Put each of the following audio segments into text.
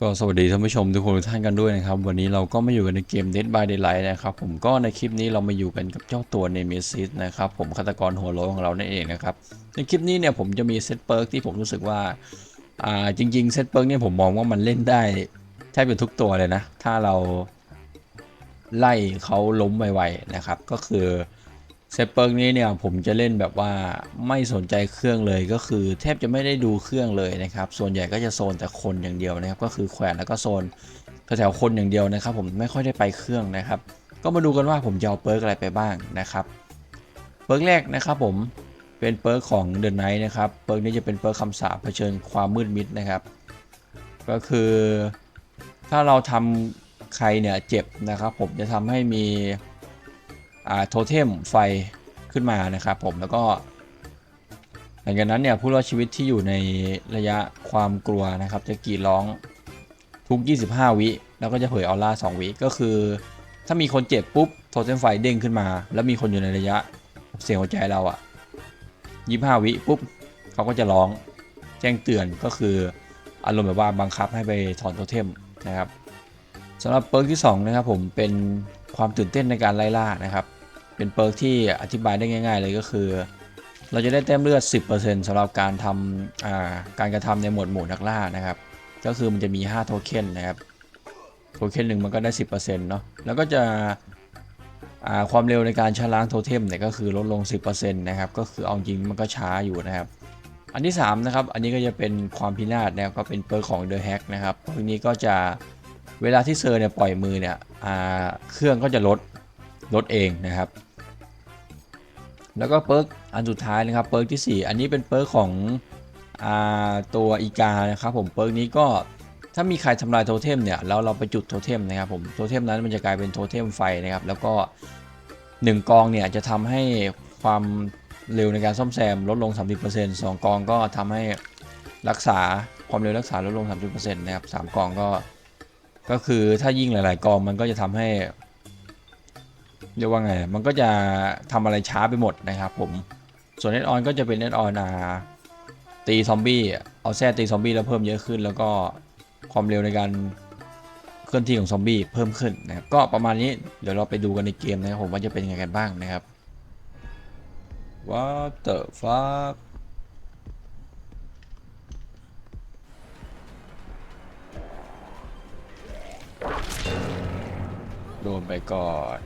ก็สวัสดีท่านผู้ชมทุกคนทุกท่านกันด้วยนะครับ วันนี้เราก็มาอยู่กันในเกม Dead by Daylight นะครับ ผมก็ในคลิปนี้เรามาอยู่กันกับเจ้าตัว Nemesis นะครับ ผมฆาตกรหัวโลนของเรานั่นเองนะครับ ในคลิปนี้เนี่ยผมจะมีเซตเปิร์กที่ผมรู้สึกว่าอ่าจริงๆเซตเปิร์กเนี่ยผมมองว่ามันเล่นได้แทบจะทุกตัวเลยนะ ถ้าเราไล่เขาล้มไวๆนะครับ ก็คือ เซตเปิร์กนี้เนี่ยผมจะเล่นแบบว่าไม่สนใจเครื่องเลยก็คือ แทบจะไม่ได้ดูเครื่องเลยนะครับ ส่วนใหญ่ก็จะโซนแต่คนอย่างเดียวนะครับ ก็คือแขวนแล้วก็โซนแถวคนอย่างเดียวนะครับ ผมไม่ค่อยได้ไปเครื่องนะครับ ก็มาดูกันว่าผมจะเอาเปิร์กอะไรไปบ้างนะครับเปิร์กแรกนะครับผมเป็นเปิร์กของเด e นไนท์นะครับเปิร์กนี้จะเป็นเปิร์กคำสาปเผชิญความมืดมิดนะครับ ก็คือถ้าเราทำใครเนี่ยเจ็บนะครับ ผมจะทำให้มี โทเทมไฟขึ้นมานะครับผมแล้วก็ หลังจากนั้นเนี่ยผู้รอดชีวิตที่อยู่ในระยะความกลัวนะครับ จะกรีดร้องทุก 25 วิแล้วก็จะเผยออร่า2วิก็คือ ถ้ามีคนเจ็บปุ๊บโทเทมไฟเด้งขึ้นมา แล้วมีคนอยู่ในระยะเสียงหัวใจเราอะ25 วิปุ๊บเขาก็จะร้องแจ้งเตือนก็คืออารมณ์แบบว่าบังคับให้ไปถอนโทเทมนะครับสำหรับเปิร์กที่2นะครับผมเป็นความตื่นเต้นในการไล่ล่านะครับ เป็นเปิร์กที่อธิบายได้ง่าย ๆ เลยก็คือ เราจะได้แต้มเลือด 10%สำหรับการทำการกระทำในหมวดหมู่นักล่านะครับ ก็คือมันจะมี 5 โทเค็นนะครับโทเค็นหนึ่งมันก็ได้ 10%เนาะแล้วก็จะความเร็วในการชะล้างโทเทมเนี่ยก็คือลดลง 10%นะครับ ก็คือเอาจริงมันก็ช้าอยู่นะครับ อันที่3นะครับ อันนี้ก็จะเป็นความพินาศนะครับ ก็เป็นเปิร์กของ The Hack นะครับพวกนี้ก็จะเวลาที่เซอร์เนี่ยปล่อยมือเนี่ยเครื่องก็จะลดลดเองนะครับ แล้วก็เปิร์กอันสุดท้ายนะครับเปิร์กที่ 4 อันนี้เป็นเปิร์กของอตัวอีกานะครับผมเปิร์กนี้ก็ถ้ามีใครทำลายโทเทมเนี่ยแล้วเราไปจุดโทเทมนะครับผมโทเทมนั้นมันจะกลายเป็นโทเทมไฟนะครับแล้วก็ 1 กองเนี่ยจะทำให้ความเร็วในการซ่อมแซมลดลง 30% 2 กองก็ทำให้รักษาความเร็วรักษาลดลง 30%นะครับ3กองก็ ก็คือถ้ายิ่งหลาย ๆ กองมันก็จะทำให้ เรียกว่าไง มันก็จะทำอะไรช้าไปหมดนะครับผม ส่วนเน็ตออนก็จะเป็นเน็ตออนอ่าตีซอมบี้ เอาแซ่ตีซอมบี้แล้วเพิ่มเยอะขึ้น แล้วก็ความเร็วในการเคลื่อนที่ของซอมบี้เพิ่มขึ้นนะครับ ก็ประมาณนี้ เดี๋ยวเราไปดูกันในเกมนะครับผมว่าจะเป็นยังไงกันบ้างนะครับ What the fuck โดนไปก่อน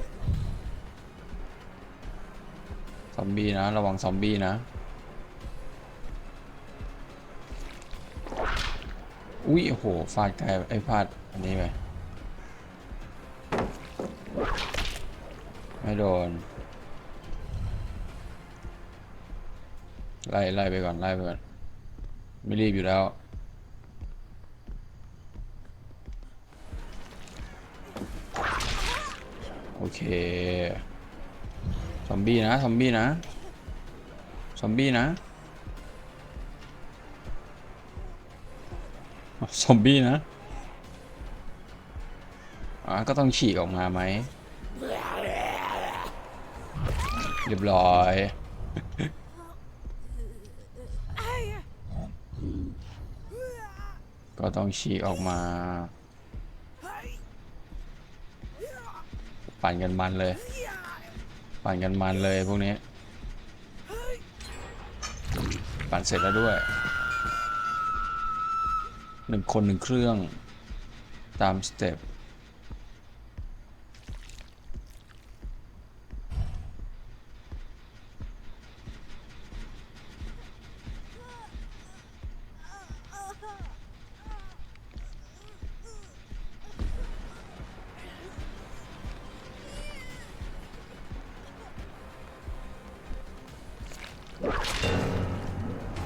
ซอมบี้นะ ระวังซอมบี้นะ อุ้ยโอ้โหฟาดไกลไอ้พลาดอันนี้ไปไม่โดน ไล่ไล่ไปก่อน ไล่ไปก่อน ไม่รีบอยู่แล้วโอเค ซอมบี้นะซอมบี้นะซอมบี้นะซอมบี้นะอ่าก็ต้องฉีกออกมาไหมเรียบร้อยก็ต้องฉีกออกมา ปั่นกันมันเลย ปั่นกันมันเลยพวกนี้ ปั่นเสร็จแล้วด้วยหนึ่งคนหนึ่งเครื่องตามสเต็ป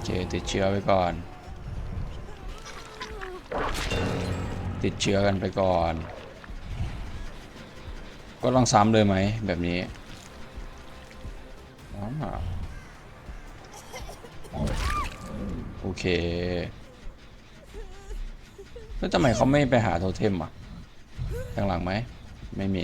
เคติดเชื้อไปก่อน ติดเชื้อกันไปก่อน ก็ต้องซ้ำเลยไหมแบบนี้อ๋อโอเคแล้วทำไมเขาไม่ไปหาโทเทมอะข้างหลังไหม ไม่มี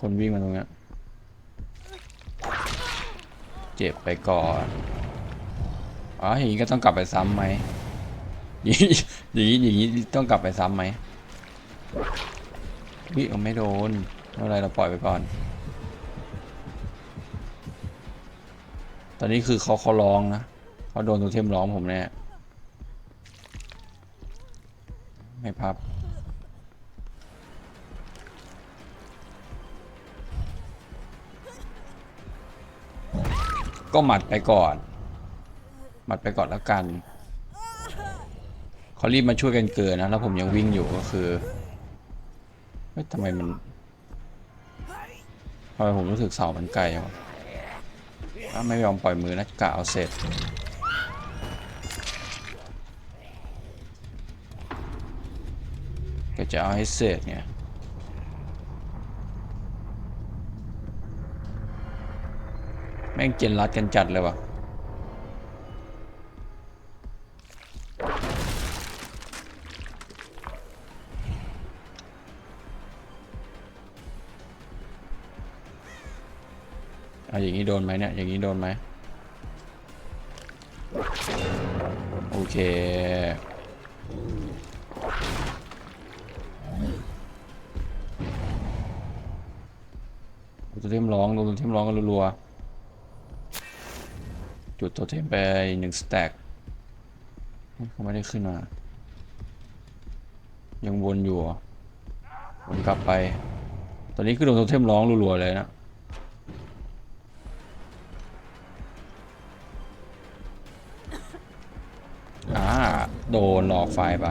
คนวิ่งมาตรงนี้เจ็บไปก่อนอ๋ออย่างนี้ก็ต้องกลับไปซ้ำไหมอย่างนี้อย่างนี้อย่างนี้ต้องกลับไปซ้ำไหมวิเอาไม่โดนไม่เป็นไรเราปล่อยไปก่อน ตอนนี้คือเขาเขาร้องนะเขาโดนตัวเทมร้องผมแน่ไม่พับ ก็หมัดไปก่อน หมัดไปก่อนแล้วกันเขารีบมาช่วยกันเกินนะ แล้วผมยังวิ่งอยู่ก็คือเฮ้ยทำไมมันทำไมผมรู้สึกเสามันไกลวะอะไม่ยอมปล่อยมือนะกะเอาเสร็จก็จะเอาให้เสร็จไงแม่งเจนรัดกันจัดเลยวะเอาอย่างนี้โดนไหมเนี่ย อย่างนี้โดนไหมโอเค ตัวเทมร้องโดนตัวเทมร้องกันรัวๆ จุดตัวเทมไปหนึ่งสแต็กเขาไม่ได้ขึ้นมา ยังวนอยู่วนกลับไป ตอนนี้คือโดนตัวเทมร้องรัวๆเลยนะอ่าโดนหลอกไฟไป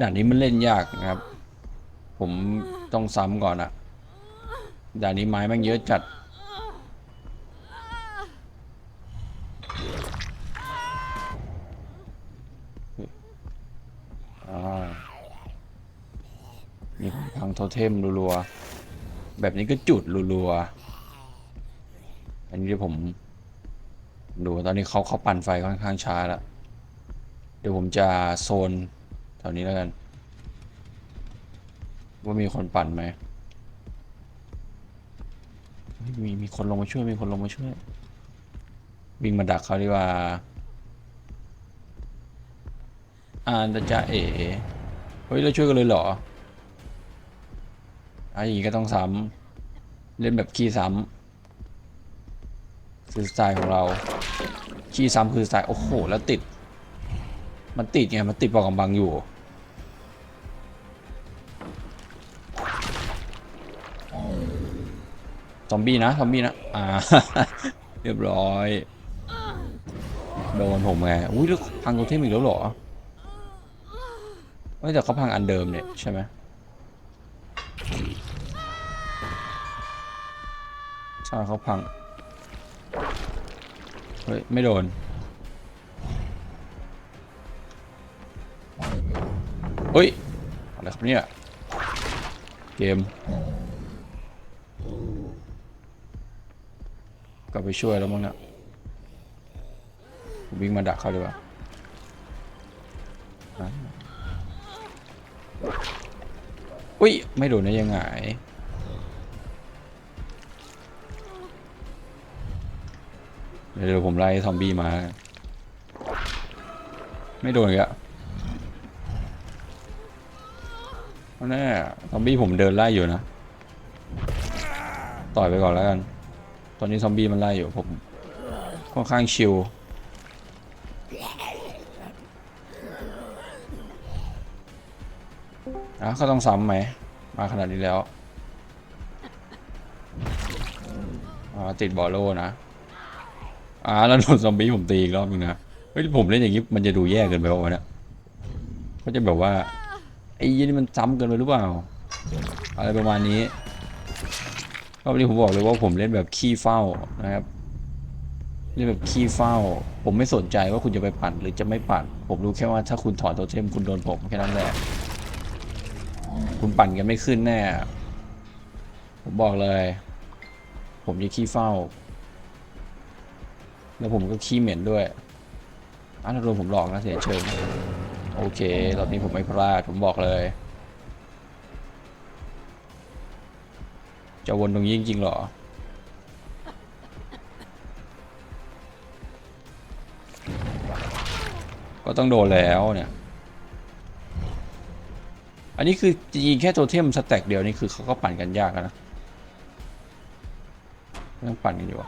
ด่านนี้มันเล่นยากนะครับ ผมต้องซ้ำก่อนอะด่านนี้ไม้ม่งเยอะจัด อ่ามีคน พังโทเทมรัวๆ แบบนี้ก็จุดรัวๆ อันนี้เดี๋ยวผม ดูตอนนี้เขาเขาปั่นไฟค่อนข้างช้าแล้ว เดี๋ยวผมจะโซนแถวนี้แล้วกัน ว่ามีคนปั่นไหมมีมีคนลงมาช่วยมีคนลงมาช่วยวิ่งมาดักเขาดีกว่าอ่านต่จะเอ๋เฮ้ยเราช่วยกันเลยเหรอ อะอย่างนี้ก็ต้องซ้ำเล่นแบบขี้ซ้ำคือสไตล์ของเราขี้ซ้ำคือสไตล์โอ้โหแล้วติด มันติดไงมันติดปอกกำบังอยู่ซอมบี้นะซอมบี้นะอ่าเรียบร้อย โดนผมไงอุ้ยแล้วพังโทเทมอีกแล้วเหรอเฮ้ยแต่เขาพังอันเดิมเนี่ยใช่ไหม ใช่เขาพัง เฮ้ย ไม่โดน เฮ้ย อะไรครับเนี่ย เกมก็ไปช่วยแล้วมั้งเนี่ยวิ่งมาดักเขาดีกว่าอุ้ย ไม่โดนได้ยังไง เดี๋ยวผมไล่ซอมบี้มา ไม่โดนอีกอะแน่ซอมบี้ผมเดินไล่อยู่นะ ต่อยไปก่อนแล้วกัน ตอนนี้ซอมบี้มันไล่อยู่ผมค่อนข้างชิลอะก็ต้องซ้ำไหม มาขนาดนี้แล้ว ติดบอลโลนะ อ่าแล้วโดนซอมบี้ผมตีอีกรอบนึงนะเฮ้ยผมเล่นอย่างนี้มันจะดูแย่เกินไปวะเนี่ยก็จะแบบว่าไอ้ยี่นี่มันซ้ำเกินไปหรือเปล่า อะไรประมาณนี้รอบนี้ผมบอกเลยว่าผมเล่นแบบขี้เฝ้านะครับเล่นแบบขี้เฝ้า ผมไม่สนใจว่าคุณจะไปปั่นหรือจะไม่ปั่นผมรู้แค่ว่าถ้าคุณถอดโทเทมคุณโดนผมแค่นั้นแหละคุณปั่นกันไม่ขึ้นแน่ ผมบอกเลย ผมจะขี้เฝ้า แล้วผมก็ขี้เหม็นด้วยอันนั้นโดนผมหลอกนะเสียเชิงโอเครอบนี้ผมไม่พลาดผมบอกเลย จะวนตรงนี้จริงๆหรอ ก็ต้องโดนแล้วเนี่ย อันนี้คือจริงๆแค่โทเทมสแต็กเดียวนี่คือเขาก็ปั่นกันยากนะต้องปั่นกันอยู่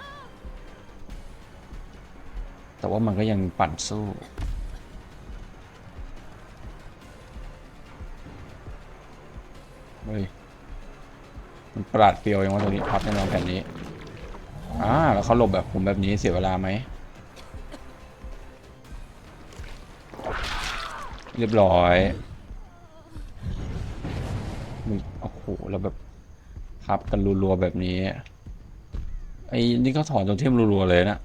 แต่ว่ามันก็ยังปั่นสู้เฮ้ยมันปราดเปรียวยังว่าตัวนี้พับแน่นอนแผ่นนี้อ่าแล้วเขาหลบแบบผมแบบนี้เสียเวลาไหมเรียบร้อยมึงโอ้โหแล้วแบบพับกันรัวๆแบบนี้ ไอ้นี่เขาถอนตัวเทมรัวๆเลยนะ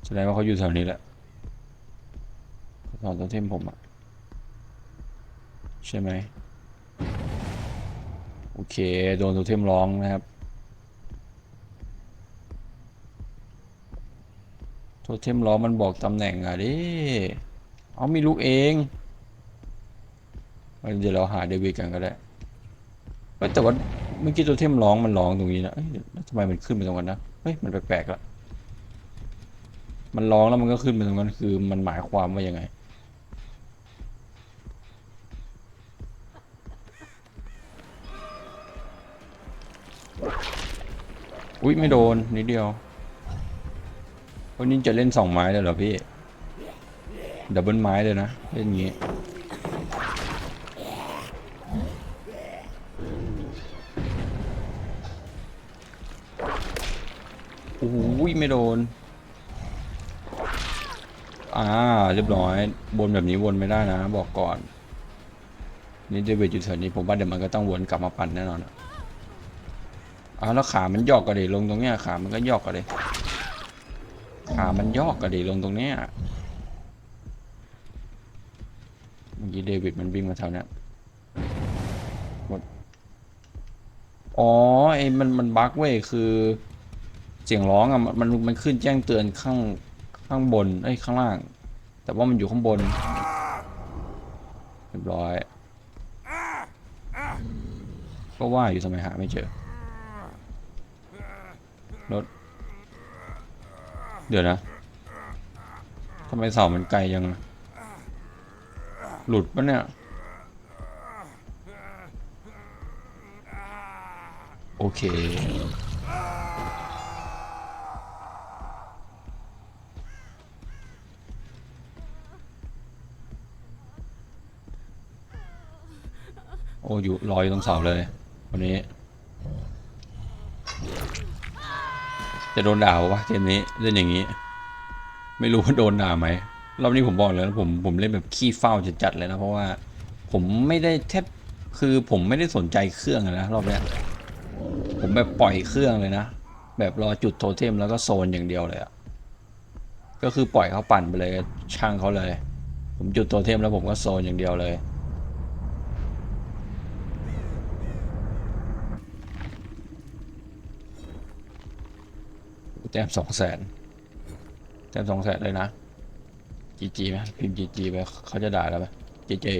แส ดงว่าเขาอยู่แถวนี้แหละเขาถอนตัวเทมผมอะใช่ไหมโอเค โดนตัวเทมร้องนะครับโทเทมล้องมันบอกตำแหน่งอะดิเอามีลูกเองเดี๋ยวเราหาเดวิดกันก็ได้แต่ว่าเมื่อกี้โทเทมร้องมันร้องตรงนี้นะแล้วทำไมมันขึ้นไปตรงนั้นนะ เฮ้ย มันแปลกๆละ มันร้องแล้วมันก็ขึ้นไปตรงนั้นคือมันหมายความว่ายังไง อุ้ยไม่โดน นิดเดียววันนี้จะเล่นสองไม้เลยเหรอพี่ดับเบิลไม้เลยนะ เล่นงี้โอ้ยไม่โดน อ่า เรียบร้อยบนแบบนี้วนไม่ได้นะ บอกก่อน นี่เดวิดอยู่แถวนี้ผมว่าเดี๋ยวมันก็ต้องวนกลับมาปั่นแน่นอนอะอ้าแล้วขามันยอกกันดิลงตรงเนี้ยขามันก็ยอกกันดิขามันยอกกระดิลงตรงเนี้ยเมื่อกี้เดวิดมันวิ่งมาแถวเนี้ยหมดอ๋อไอ้มันมันบั๊กเว้ยคือ เสียงร้องอะมันมันมันขึ้นแจ้งเตือนข้าง ข้างบนไอ้ยข้างล่าง แต่ว่ามันอยู่ข้างบนเรียบร้อย ก็ว่าอยู่ทำไมหาไม่เจอรถเดี๋ยวนะทำไมเสามันไกลยังหลุดปะเนี่ย โอเค อ้อยู่ลอยตรงเสาเลยวันนี้ จะโดนด่าปะเกมนี้เล่นอย่างนี้ ไม่รู้ว่าโดนด่าไหมรอบนี้ผมบอกเลยนะผมผมเล่นแบบขี้เฝ้าจัดๆเลยนะเพราะว่าผมไม่ได้แทบคือผมไม่ได้สนใจเครื่องนะรอบเนี้ยผมแบบปล่อยเครื่องเลยนะแบบรอจุดโทเทมแล้วก็โซนอย่างเดียวเลยอะก็คือปล่อยเขาปั่นไปเลยช่างเขาเลย ผมจุดโทเทมแล้วผมก็โซนอย่างเดียวเลย แต้มสองแสนแต้มสองแสนเลยนะจีจีไหมพิมพ์จีจีไปเขาจะด่าแล้วไหมจีจี